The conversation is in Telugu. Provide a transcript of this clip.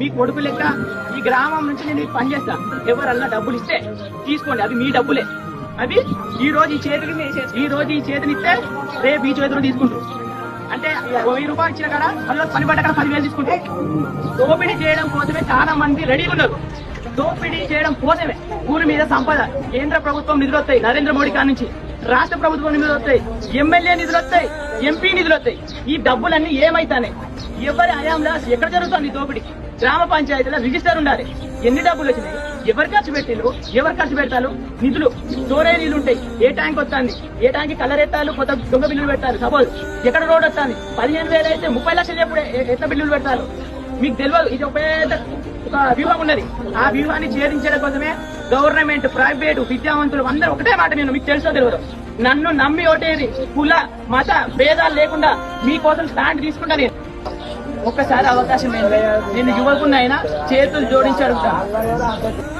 మీ కొడుకు లెక్క ఈ గ్రామం నుంచి నేను పని చేస్తా. ఎవరన్నా డబ్బులు ఇస్తే తీసుకోండి. అవి మీ డబ్బులే. అవి ఈ రోజు ఈ చేతికి ఈ రోజు ఈ చేతిని ఇస్తే రేపు ఈ చేతిలో తీసుకుంటారు. అంటే వెయ్యి రూపాయలు ఇచ్చిన కాడ అందులో పని పడ్డ కాడ పదివేలు తీసుకుంటారు. దోపిడీ చేయడం కోసమే చాలా మంది రెడీగా ఉన్నారు. దోపిడీ చేయడం కోసమే ఊరి మీద సంపద కేంద్ర ప్రభుత్వం నిధులు వస్తాయి. నరేంద్ర మోడీ కాడ నుంచి. రాష్ట్ర ప్రభుత్వం నిధులు వస్తాయి. ఎమ్మెల్యే నిధులు వస్తాయి. ఎంపీ నిధులు వస్తాయి. ఈ డబ్బులన్నీ ఏమైతానే? ఎవరి హయాంలో ఎక్కడ జరుగుతుంది దోపిడీ? గ్రామ పంచాయతీలో రిజిస్టర్ ఉండాలి. ఎన్ని డబ్బులు వచ్చినాయి? ఎవరు ఖర్చు పెట్టిండ్రు? ఎవరు ఖర్చు పెడతారు? నిధులు స్టోరేజ్ నీళ్ళు ఉంటాయి. ఏ ట్యాంక్ వస్తుంది? ఏ ట్యాంక్ కలర్ ఎత్తాలు కొత్త దొంగ బిల్లులు పెడతారు. సపోజ్ ఎక్కడ రోడ్ వస్తుంది? పదిహేను వేలు అయితే ముప్పై లక్షలు ఎప్పుడు ఎట్లా బిల్లులు పెడతారు? మీకు తెలియదు. ఇది ఒక పెద్ద వ్యూహం ఉన్నది. ఆ వ్యూహాన్ని ఛేదించడం కోసమే గవర్నమెంట్ ప్రైవేట్ విద్యావంతులు అందరూ ఒకటే మాట నేను మీకు తెలుసో తెలియదు. నన్ను నమ్మి ఓటేది కుల మత భేదాలు లేకుండా మీకోసం స్టాండ్ తీసుకుంటా నేను. ఒక్కసారి అవకాశం నేను యువకున్నైనా చేతులు జోడించి అడుగుతాను